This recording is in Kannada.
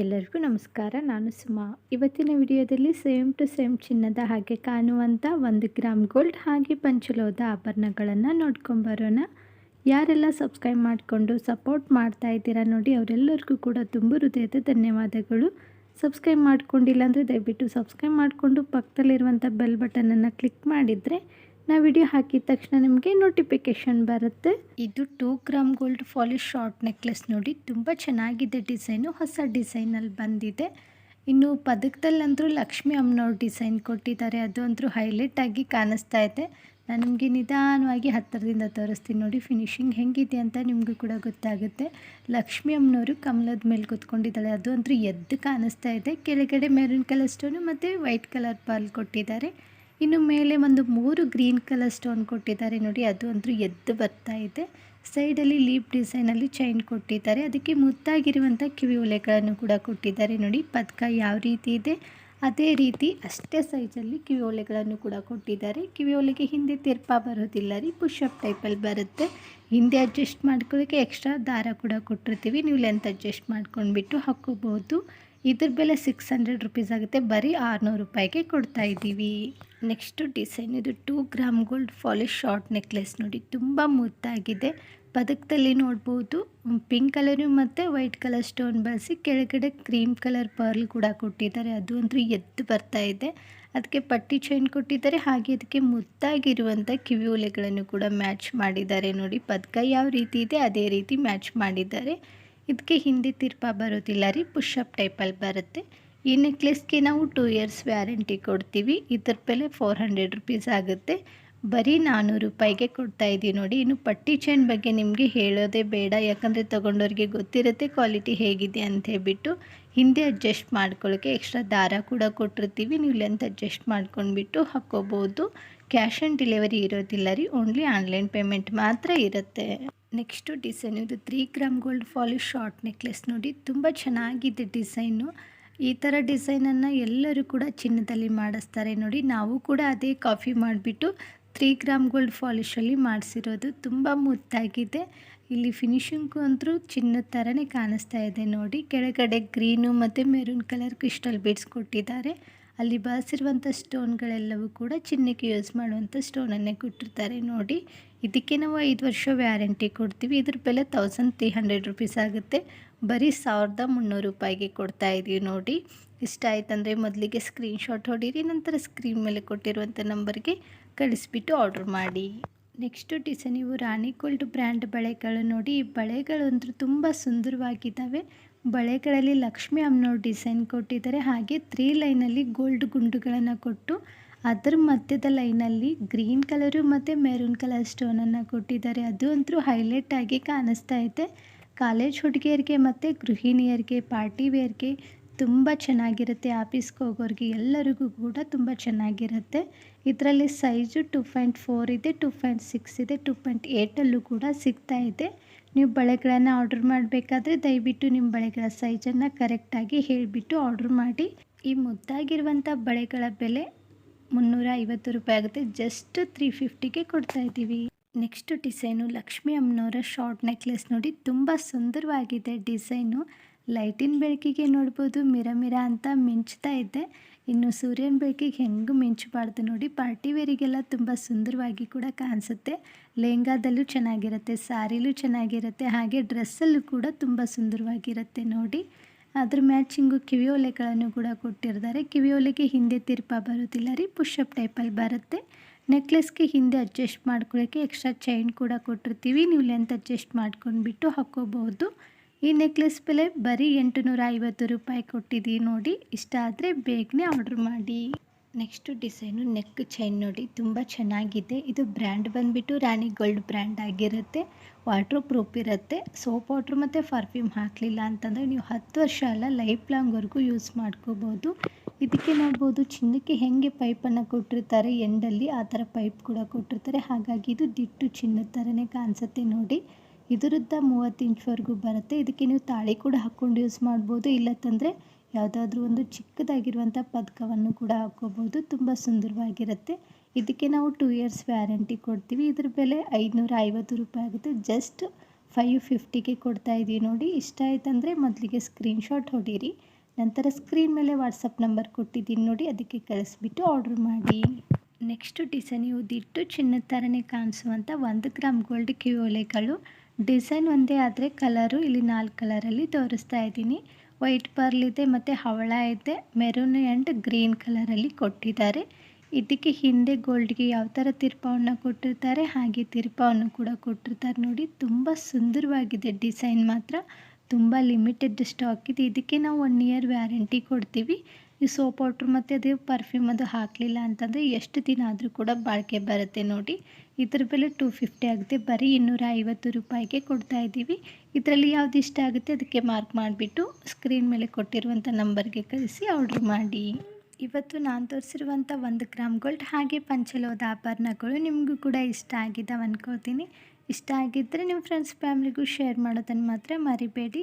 ಎಲ್ಲರಿಗೂ ನಮಸ್ಕಾರ. ನಾನು ಸುಮಾ. ಇವತ್ತಿನ ವಿಡಿಯೋದಲ್ಲಿ ಸೇಮ್ ಟು ಸೇಮ್ ಚಿನ್ನದ ಹಾಗೆ ಕಾಣುವಂಥ ಒಂದು ಗ್ರಾಮ್ ಗೋಲ್ಡ್ ಹಾಗೆ ಪಂಚಲೋದ ಆಭರಣಗಳನ್ನು ನೋಡ್ಕೊಂಬರೋಣ ಯಾರೆಲ್ಲ ಸಬ್ಸ್ಕ್ರೈಬ್ ಮಾಡಿಕೊಂಡು ಸಪೋರ್ಟ್ ಮಾಡ್ತಾ ಇದ್ದೀರಾ ನೋಡಿ, ಅವರೆಲ್ಲರಿಗೂ ಕೂಡ ತುಂಬ ಹೃದಯದ ಧನ್ಯವಾದಗಳು. ಸಬ್ಸ್ಕ್ರೈಬ್ ಮಾಡ್ಕೊಂಡಿಲ್ಲ ಅಂದರೆ ದಯವಿಟ್ಟು ಸಬ್ಸ್ಕ್ರೈಬ್ ಮಾಡಿಕೊಂಡು ಪಕ್ಕದಲ್ಲಿರುವಂಥ ಬೆಲ್ ಬಟನನ್ನು ಕ್ಲಿಕ್ ಮಾಡಿದರೆ ನಾ ವಿಡಿಯೋ ಹಾಕಿದ ತಕ್ಷಣ ನಿಮಗೆ ನೋಟಿಫಿಕೇಶನ್ ಬರುತ್ತೆ. ಇದು two gram gold polish short necklace ನೋಡಿ, ತುಂಬ ಚೆನ್ನಾಗಿದೆ ಡಿಸೈನು ಹೊಸ ಡಿಸೈನಲ್ಲಿ ಬಂದಿದೆ. ಇನ್ನು ಪದಕದಲ್ಲಂತೂ ಲಕ್ಷ್ಮಿ ಅಮ್ಮನವ್ರು ಡಿಸೈನ್ ಕೊಟ್ಟಿದ್ದಾರೆ, ಅದು ಅಂತೂ ಹೈಲೈಟ್ ಆಗಿ ಕಾಣಿಸ್ತಾ ಇದೆ. ನಾನು ನಿಮಗೆ ನಿಧಾನವಾಗಿ ಹತ್ತಿರದಿಂದ ತೋರಿಸ್ತೀನಿ ನೋಡಿ ಫಿನಿಶಿಂಗ್ ಹೆಂಗಿದೆ ಅಂತ ನಿಮಗೂ ಕೂಡ ಗೊತ್ತಾಗುತ್ತೆ. ಲಕ್ಷ್ಮಿ ಅಮ್ಮನವರು ಕಮಲದ ಮೇಲೆ ಕೂತ್ಕೊಂಡಿದ್ದಾಳೆ ಅದು ಅಂತೂ ಎದ್ದು ಕಾಣಿಸ್ತಾ ಇದೆ. ಕೆಳಗಡೆ ಮೆರೂನ್ ಕಲರ್ ಸ್ಟೋನು ಮತ್ತು ವೈಟ್ ಕಲರ್ ಪಾಲ್ ಕೊಟ್ಟಿದ್ದಾರೆ. ಇನ್ನು ಮೇಲೆ ಒಂದು ಮೂರು ಗ್ರೀನ್ ಕಲರ್ ಸ್ಟೋನ್ ಕೊಟ್ಟಿದ್ದಾರೆ ನೋಡಿ, ಅದು ಅಂತೂ ಎದ್ದು ಬರ್ತಾ ಇದೆ. ಸೈಡಲ್ಲಿ ಲೀಪ್ ಡಿಸೈನಲ್ಲಿ ಚೈನ್ ಕೊಟ್ಟಿದ್ದಾರೆ. ಅದಕ್ಕೆ ಮುದ್ದಾಗಿರುವಂಥ ಕಿವಿ ಒಲೆಗಳನ್ನು ಕೂಡ ಕೊಟ್ಟಿದ್ದಾರೆ ನೋಡಿ, ಪದಕ ಯಾವ ರೀತಿ ಇದೆ? ಅದೇ ರೀತಿ ಅಷ್ಟೇ ಸೈಜಲ್ಲಿ ಕಿವಿ ಒಲೆಗಳನ್ನು ಕೂಡ ಕೊಟ್ಟಿದ್ದಾರೆ. ಕಿವಿ ಒಲೆಗೆ ಹಿಂದೆ ತಿರ್ಪ ಬರೋದಿಲ್ಲ ರೀ ಪುಷಪ್ ಟೈಪಲ್ಲಿ ಬರುತ್ತೆ. ಹಿಂದೆ ಅಡ್ಜಸ್ಟ್ ಮಾಡ್ಕೊಳ್ಳೋಕ್ಕೆ ಎಕ್ಸ್ಟ್ರಾ ದಾರ ಕೂಡ ಕೊಟ್ಟಿರ್ತೀವಿ. ನೀವು ಲೆಂತ್ ಅಡ್ಜಸ್ಟ್ ಮಾಡ್ಕೊಂಡ್ಬಿಟ್ಟು ಹಾಕೋಬಹುದು ಇದ್ರ ಬೆಲೆ ಸಿಕ್ಸ್ ಹಂಡ್ರೆಡ್ ರುಪೀಸ್ ಆಗುತ್ತೆ. ಬರೀ ಆರುನೂರು ರೂಪಾಯಿಗೆ ಕೊಡ್ತಾ ಇದ್ದೀವಿ. ನೆಕ್ಸ್ಟು ಡಿಸೈನ್ ಇದು two gram gold polish short necklace ನೋಡಿ. ತುಂಬ ಮುದ್ದಾಗಿದೆ. ಪದಕದಲ್ಲಿ ನೋಡ್ಬೋದು. ಪಿಂಕ್ ಕಲರು ಮತ್ತು ವೈಟ್ ಕಲರ್ ಸ್ಟೋನ್ ಬಳಸಿ ಕೆಳಗಡೆ ಕ್ರೀಮ್ ಕಲರ್ ಪರ್ಲ್ ಕೂಡ ಕೊಟ್ಟಿದ್ದಾರೆ. ಅದು ಅಂತೂ ಎದ್ದು ಬರ್ತಾ ಇದೆ. ಅದಕ್ಕೆ ಪಟ್ಟಿ ಚೈನ್ ಕೊಟ್ಟಿದ್ದಾರೆ. ಹಾಗೆ ಅದಕ್ಕೆ ಮುದ್ದಾಗಿರುವಂಥ ಕಿವಿ ಒಲೆಗಳನ್ನು ಕೂಡ ಮ್ಯಾಚ್ ಮಾಡಿದ್ದಾರೆ ನೋಡಿ. ಪದಕ ಯಾವ ರೀತಿ ಇದೆ, ಅದೇ ರೀತಿ ಮ್ಯಾಚ್ ಮಾಡಿದ್ದಾರೆ. ಇದಕ್ಕೆ ಹಿಂದಿ ತಿರ್ಪ ಬರೋದಿಲ್ಲ ರೀ ಪುಷಪ್ ಟೈಪಲ್ಲಿ ಬರುತ್ತೆ. ಈ ನೆಕ್ಲೆಸ್ಗೆ ನಾವು ಟೂ ಇಯರ್ಸ್ ವ್ಯಾರಂಟಿ ಕೊಡ್ತೀವಿ. ಇದ್ರ ಬೆಲೆ ಫೋರ್ ಹಂಡ್ರೆಡ್ ರುಪೀಸ್ ಆಗುತ್ತೆ. ಬರೀ ನಾನ್ನೂರು ರೂಪಾಯಿಗೆ ಕೊಡ್ತಾ ಇದ್ದೀವಿ ನೋಡಿ. ಇನ್ನು ಪಟ್ಟಿ ಚೈನ್ ಬಗ್ಗೆ ನಿಮಗೆ ಹೇಳೋದೇ ಬೇಡ. ಯಾಕಂದರೆ ತೊಗೊಂಡವ್ರಿಗೆ ಗೊತ್ತಿರುತ್ತೆ ಕ್ವಾಲಿಟಿ ಹೇಗಿದೆ ಅಂತ ಹೇಳ್ಬಿಟ್ಟು. ಹಿಂದೆ ಅಡ್ಜಸ್ಟ್ ಮಾಡ್ಕೊಳ್ಳೋಕ್ಕೆ ಎಕ್ಸ್ಟ್ರಾ ದಾರ ಕೂಡ ಕೊಟ್ಟಿರ್ತೀವಿ. ನೀವು ಲೆಂತ್ ಅಡ್ಜಸ್ಟ್ ಮಾಡ್ಕೊಂಡ್ಬಿಟ್ಟು ಹಾಕ್ಕೋಬೋದು. ಕ್ಯಾಶ್ ಆನ್ ಡೆಲಿವರಿ ಇರೋದಿಲ್ಲ ರೀ ಓನ್ಲಿ ಆನ್ಲೈನ್ ಪೇಮೆಂಟ್ ಮಾತ್ರ ಇರುತ್ತೆ. ನೆಕ್ಸ್ಟು ಡಿಸೈನ್, ಇದು three gram gold polish short necklace ನೋಡಿ, ತುಂಬ ಚೆನ್ನಾಗಿದೆ ಡಿಸೈನು. ಈ ಥರ ಡಿಸೈನನ್ನು ಎಲ್ಲರೂ ಕೂಡ ಚಿನ್ನದಲ್ಲಿ ಮಾಡಿಸ್ತಾರೆ ನೋಡಿ, ನಾವು ಕೂಡ ಅದೇ ಕಾಫಿ ಮಾಡಿಬಿಟ್ಟು ತ್ರೀ ಗ್ರಾಮ್ ಗೋಲ್ಡ್ ಫಾಲಿಶಲ್ಲಿ ಮಾಡಿಸಿರೋದು. ತುಂಬ ಮುದ್ದಾಗಿದೆ. ಇಲ್ಲಿ ಫಿನಿಶಿಂಗು ಅಂತೂ ಚಿನ್ನದ ಥರನೇ ಕಾಣಿಸ್ತಾ ಇದೆ ನೋಡಿ. ಕೆಳಗಡೆ ಗ್ರೀನು ಮತ್ತು ಮೆರೂನ್ ಕಲರ್ ಕ್ರಿಸ್ಟಲ್ ಬೀಡ್ಸ್ ಕೊಟ್ಟಿದ್ದಾರೆ. ಅಲ್ಲಿ ಬಳಸಿರುವಂಥ ಸ್ಟೋನ್ಗಳೆಲ್ಲವೂ ಕೂಡ ಚಿನ್ನಕ್ಕೆ ಯೂಸ್ ಮಾಡುವಂಥ ಸ್ಟೋನನ್ನೇ ಕೊಟ್ಟಿರ್ತಾರೆ ನೋಡಿ. ಇದಕ್ಕೆ ನಾವು ಐದು ವರ್ಷ ವ್ಯಾರಂಟಿ ಕೊಡ್ತೀವಿ. ಇದ್ರ ಬೆಲೆ ತೌಸಂಡ್ ತ್ರೀ ಹಂಡ್ರೆಡ್ ರುಪೀಸ್ ಆಗುತ್ತೆ. ಬರೀ ಸಾವಿರದ ಮುನ್ನೂರು ರೂಪಾಯಿಗೆ ಕೊಡ್ತಾ ಇದ್ದೀವಿ ನೋಡಿ. ಇಷ್ಟ ಆಯ್ತಂದರೆ ಮೊದಲಿಗೆ ಸ್ಕ್ರೀನ್ಶಾಟ್ ಹೊಡೀರಿ, ನಂತರ ಸ್ಕ್ರೀನ್ ಮೇಲೆ ಕೊಟ್ಟಿರುವಂಥ ನಂಬರ್ಗೆ ಕಳಿಸ್ಬಿಟ್ಟು ಆರ್ಡ್ರ್ ಮಾಡಿ. ನೆಕ್ಸ್ಟು ಡಿಸೈನ್ ಇವು ರಾಣಿ ಗೋಲ್ಡ್ ಬ್ರ್ಯಾಂಡ್ ಬಳೆಗಳು ನೋಡಿ. ಈ ಬಳೆಗಳು ಅಂತೂ ತುಂಬ ಸುಂದರವಾಗಿದ್ದಾವೆ. ಬಳೆಗಳಲ್ಲಿ ಲಕ್ಷ್ಮಿ ಅಮ್ಮನವ್ರ ಡಿಸೈನ್ ಕೊಟ್ಟಿದ್ದಾರೆ. ಹಾಗೆ ತ್ರೀ ಲೈನಲ್ಲಿ ಗೋಲ್ಡ್ ಗುಂಡುಗಳನ್ನು ಕೊಟ್ಟು ಅದರ ಮಧ್ಯದ ಲೈನಲ್ಲಿ ಗ್ರೀನ್ ಕಲರು ಮತ್ತು ಮೆರೂನ್ ಕಲರ್ ಸ್ಟೋನನ್ನು ಕೊಟ್ಟಿದ್ದಾರೆ. ಅದು ಅಂತೂ ಹೈಲೈಟ್ ಆಗಿ ಕಾಣಿಸ್ತಾ ಇದೆ. ಕಾಲೇಜ್ ಹುಡುಗಿಯರಿಗೆ ಮತ್ತು ಗೃಹಿಣಿಯರಿಗೆ, ಪಾರ್ಟಿ ವೇರ್ಗೆ ತುಂಬ ಚೆನ್ನಾಗಿರುತ್ತೆ. ಆಫೀಸ್ಗೆ ಹೋಗೋರಿಗೆ ಎಲ್ಲರಿಗೂ ಕೂಡ ತುಂಬ ಚೆನ್ನಾಗಿರುತ್ತೆ. ಇದರಲ್ಲಿ ಸೈಜು ಟು ಪಾಯಿಂಟ್ ಫೋರ್ ಇದೆ, ಟು ಪಾಯಿಂಟ್ ಸಿಕ್ಸ್ ಇದೆ, ಟು ಪಾಯಿಂಟ್ ಏಯ್ಟಲ್ಲೂ ಕೂಡ ಸಿಗ್ತಾ ಇದೆ. ನೀವು ಬಳೆಗಳನ್ನು ಆರ್ಡ್ರ್ ಮಾಡಬೇಕಾದ್ರೆ ದಯವಿಟ್ಟು ನಿಮ್ಮ ಬಳೆಗಳ ಸೈಜನ್ನು ಕರೆಕ್ಟಾಗಿ ಹೇಳಿಬಿಟ್ಟು ಆರ್ಡ್ರ್ ಮಾಡಿ. ಈ ಮುದ್ದಾಗಿರುವಂಥ ಬಳೆಗಳ ಬೆಲೆ ಮುನ್ನೂರ ಐವತ್ತು ರೂಪಾಯಿ ಆಗುತ್ತೆ. ಜಸ್ಟ್ ತ್ರೀ ಫಿಫ್ಟಿಗೆ ಕೊಡ್ತಾ ಇದ್ದೀವಿ. ನೆಕ್ಸ್ಟ್ ಡಿಸೈನು ಲಕ್ಷ್ಮಿ ಅಮ್ಮನವರ ಶಾರ್ಟ್ ನೆಕ್ಲೆಸ್ ನೋಡಿ. ತುಂಬ ಸುಂದರವಾಗಿದೆ ಡಿಸೈನು ಲೈಟಿನ ಬೆಳಕಿಗೆ ನೋಡ್ಬೋದು. ಮಿರ ಮಿರ ಅಂತ ಮಿಂಚ್ತಾ ಇದೆ. ಇನ್ನು ಸೂರ್ಯನ ಬೆಳಕಿಗೆ ಹೆಂಗೆ ಮಿಂಚಬಾರ್ದು ನೋಡಿ. ಪಾರ್ಟಿ ವೇರಿಗೆಲ್ಲ ತುಂಬ ಸುಂದರವಾಗಿ ಕೂಡ ಕಾಣಿಸುತ್ತೆ. ಲೆಹಂಗಾದಲ್ಲೂ ಚೆನ್ನಾಗಿರುತ್ತೆ ಸ್ಯಾರಿಲೂ ಚೆನ್ನಾಗಿರುತ್ತೆ. ಹಾಗೆ ಡ್ರೆಸ್ಸಲ್ಲೂ ಕೂಡ ತುಂಬ ಸುಂದರವಾಗಿರುತ್ತೆ ನೋಡಿ. ಅದ್ರ ಮ್ಯಾಚಿಂಗು ಕಿವಿಯೋಲೆಗಳನ್ನು ಕೂಡ ಕೊಟ್ಟಿರ್ತಾರೆ. ಕಿವಿಯೋಲೆಗೆ ಹಿಂದೆ ತಿರ್ಪ ಬರೋದಿಲ್ಲ ರೀ ಪುಷಪ್ ಟೈಪಲ್ಲಿ ಬರುತ್ತೆ. ನೆಕ್ಲೆಸ್ಗೆ ಹಿಂದೆ ಅಡ್ಜಸ್ಟ್ ಮಾಡ್ಕೊಳ್ಳೋಕ್ಕೆ ಎಕ್ಸ್ಟ್ರಾ ಚೈನ್ ಕೂಡ ಕೊಟ್ಟಿರ್ತೀವಿ. ನೀವು ಲೆಂತ್ ಅಡ್ಜಸ್ಟ್ ಮಾಡ್ಕೊಂಡ್ಬಿಟ್ಟು ಹಾಕ್ಕೋಬಹುದು ಈ ನೆಕ್ಲೆಸ್ ಬೆಲೆ ಬರೀ ಎಂಟುನೂರ ಐವತ್ತು ರೂಪಾಯಿ ಕೊಟ್ಟಿದ್ದೀವಿ ನೋಡಿ, ಇಷ್ಟ ಆದರೆ ಬೇಗನೆ ಆರ್ಡ್ರ್ ಮಾಡಿ. ನೆಕ್ಸ್ಟು ಡಿಸೈನು ನೆಕ್ ಚೈನ್ ನೋಡಿ, ತುಂಬ ಚೆನ್ನಾಗಿದೆ. ಇದು ಬ್ರ್ಯಾಂಡ್ ಬಂದುಬಿಟ್ಟು ರಾಣಿ ಗೋಲ್ಡ್ ಬ್ರ್ಯಾಂಡ್ ಆಗಿರುತ್ತೆ. ವಾಟ್ರ್ ಪ್ರೂಫ್ ಇರುತ್ತೆ. ಸೋಪ್ ವಾಟ್ರ್ ಮತ್ತು ಪರ್ಫ್ಯೂಮ್ ಹಾಕಲಿಲ್ಲ ಅಂತಂದರೆ ನೀವು ಹತ್ತು ವರ್ಷ ಅಲ್ಲ, ಲೈಫ್ ಲಾಂಗ್ವರೆಗೂ ಯೂಸ್ ಮಾಡ್ಕೋಬೋದು. ಇದಕ್ಕೆ ನೋಡ್ಬೋದು, ಚಿನ್ನಕ್ಕೆ ಹೇಗೆ ಪೈಪನ್ನು ಕೊಟ್ಟಿರ್ತಾರೆ, ಎಂಡಲ್ಲಿ ಆ ಥರ ಪೈಪ್ ಕೂಡ ಕೊಟ್ಟಿರ್ತಾರೆ. ಹಾಗಾಗಿ ಇದು ದಿಟ್ಟು ಚಿನ್ನದ ಥರನೇ ಕಾಣಿಸುತ್ತೆ ನೋಡಿ. ಇದರದ್ದ ಮೂವತ್ತು ಇಂಚ್ವರೆಗೂ ಬರುತ್ತೆ. ಇದಕ್ಕೆ ನೀವು ತಾಳಿ ಕೂಡ ಹಾಕ್ಕೊಂಡು ಯೂಸ್ ಮಾಡ್ಬೋದು. ಇಲ್ಲತ್ತಂದರೆ ಯಾವುದಾದ್ರೂ ಒಂದು ಚಿಕ್ಕದಾಗಿರುವಂಥ ಪದಕವನ್ನು ಕೂಡ ಹಾಕ್ಕೋಬೋದು. ತುಂಬ ಸುಂದರವಾಗಿರುತ್ತೆ. ಇದಕ್ಕೆ ನಾವು ಟೂ ಇಯರ್ಸ್ ವ್ಯಾರಂಟಿ ಕೊಡ್ತೀವಿ. ಇದ್ರ ಬೆಲೆ ಐದುನೂರ ಐವತ್ತು ರೂಪಾಯಿ ಆಗುತ್ತೆ. ಜಸ್ಟ್ ಫೈವ್ ಫಿಫ್ಟಿಗೆ ಕೊಡ್ತಾ ಇದ್ದೀವಿ ನೋಡಿ. ಇಷ್ಟ ಆಯ್ತಂದರೆ ಮೊದಲಿಗೆ ಸ್ಕ್ರೀನ್ಶಾಟ್ ಹೊಡೀರಿ. ನಂತರ ಸ್ಕ್ರೀನ್ ಮೇಲೆ ವಾಟ್ಸಪ್ ನಂಬರ್ ಕೊಟ್ಟಿದ್ದೀನಿ ನೋಡಿ. ಅದಕ್ಕೆ ಕಳಿಸ್ಬಿಟ್ಟು ಆರ್ಡ್ರ್ ಮಾಡಿ. ನೆಕ್ಸ್ಟು ಡಿಸೈನ್ ದಿಟ್ಟು ಚಿನ್ನದ ಥರನೇ ಕಾಣಿಸುವಂಥ ಒಂದು ಗ್ರಾಮ್ ಗೋಲ್ಡ್ ಕಿವೋಲೆಗಳು ಡಿಸೈನ್ ಒಂದೇ ಆದರೆ ಕಲರು ಇಲ್ಲಿ ನಾಲ್ಕು ಕಲರಲ್ಲಿ ತೋರಿಸ್ತಾ ಇದ್ದೀನಿ ವೈಟ್ ಪರ್ಲ್ ಇದೆ, ಮತ್ತು ಹವಳ ಇದೆ ಮೆರೂನ್ ಆ್ಯಂಡ್ ಗ್ರೀನ್ ಕಲರಲ್ಲಿ ಕೊಟ್ಟಿದ್ದಾರೆ. ಇದಕ್ಕೆ ಹಿಂದೆ ಗೋಲ್ಡ್ಗೆ ಯಾವ ಥರ ತಿರ್ಪವನ್ನು ಕೊಟ್ಟಿರ್ತಾರೆ, ಹಾಗೆ ತಿರ್ಪವನ್ನು ಕೂಡ ಕೊಟ್ಟಿರ್ತಾರೆ ನೋಡಿ. ತುಂಬ ಸುಂದರವಾಗಿದೆ ಡಿಸೈನ್ ಮಾತ್ರ. ತುಂಬ ಲಿಮಿಟೆಡ್ ಸ್ಟಾಕ್ ಇದೆ. ಇದಕ್ಕೆ ನಾವು ಒನ್ ಇಯರ್ ವ್ಯಾರಂಟಿ ಕೊಡ್ತೀವಿ. ಈ ಸೋಪ್ ಪೌಡ್ರ್ ಮತ್ತು ಅದೇ ಪರ್ಫ್ಯೂಮ್ ಅದು ಹಾಕಲಿಲ್ಲ ಅಂತಂದರೆ ಎಷ್ಟು ದಿನ ಆದರೂ ಕೂಡ ಬಾಳಿಕೆ ಬರುತ್ತೆ ನೋಡಿ. ಇದ್ರ ಬೆಲೆ ಟೂ ಫಿಫ್ಟಿ ಆಗುತ್ತೆ. ಬರೀ ಇನ್ನೂರ ಐವತ್ತು ರೂಪಾಯಿಗೆ ಕೊಡ್ತಾ ಇದ್ದೀವಿ. ಇದರಲ್ಲಿ ಯಾವ್ದು ಇಷ್ಟ ಆಗುತ್ತೆ ಅದಕ್ಕೆ ಮಾರ್ಕ್ ಮಾಡಿಬಿಟ್ಟು ಸ್ಕ್ರೀನ್ ಮೇಲೆ ಕೊಟ್ಟಿರುವಂಥ ನಂಬರ್ಗೆ ಕಳಿಸಿ ಆರ್ಡ್ರ್ ಮಾಡಿ. ಇವತ್ತು ನಾನು ತೋರಿಸಿರುವಂಥ ಒಂದು ಗ್ರಾಮ್ ಗೋಲ್ಡ್ ಹಾಗೆ ಪಂಚಲೋದ ಆಭರಣಗಳು ನಿಮಗೂ ಕೂಡ ಇಷ್ಟ ಆಗಿದ್ದಾವೆ ಅಂದ್ಕೋತೀನಿ ಇಷ್ಟ ಆಗಿದ್ದರೆ ನಿಮ್ಮ ಫ್ರೆಂಡ್ಸ್ ಫ್ಯಾಮಿಲಿಗೂ ಶೇರ್ ಮಾಡೋದನ್ನು ಮಾತ್ರ ಮರಿಬೇಡಿ.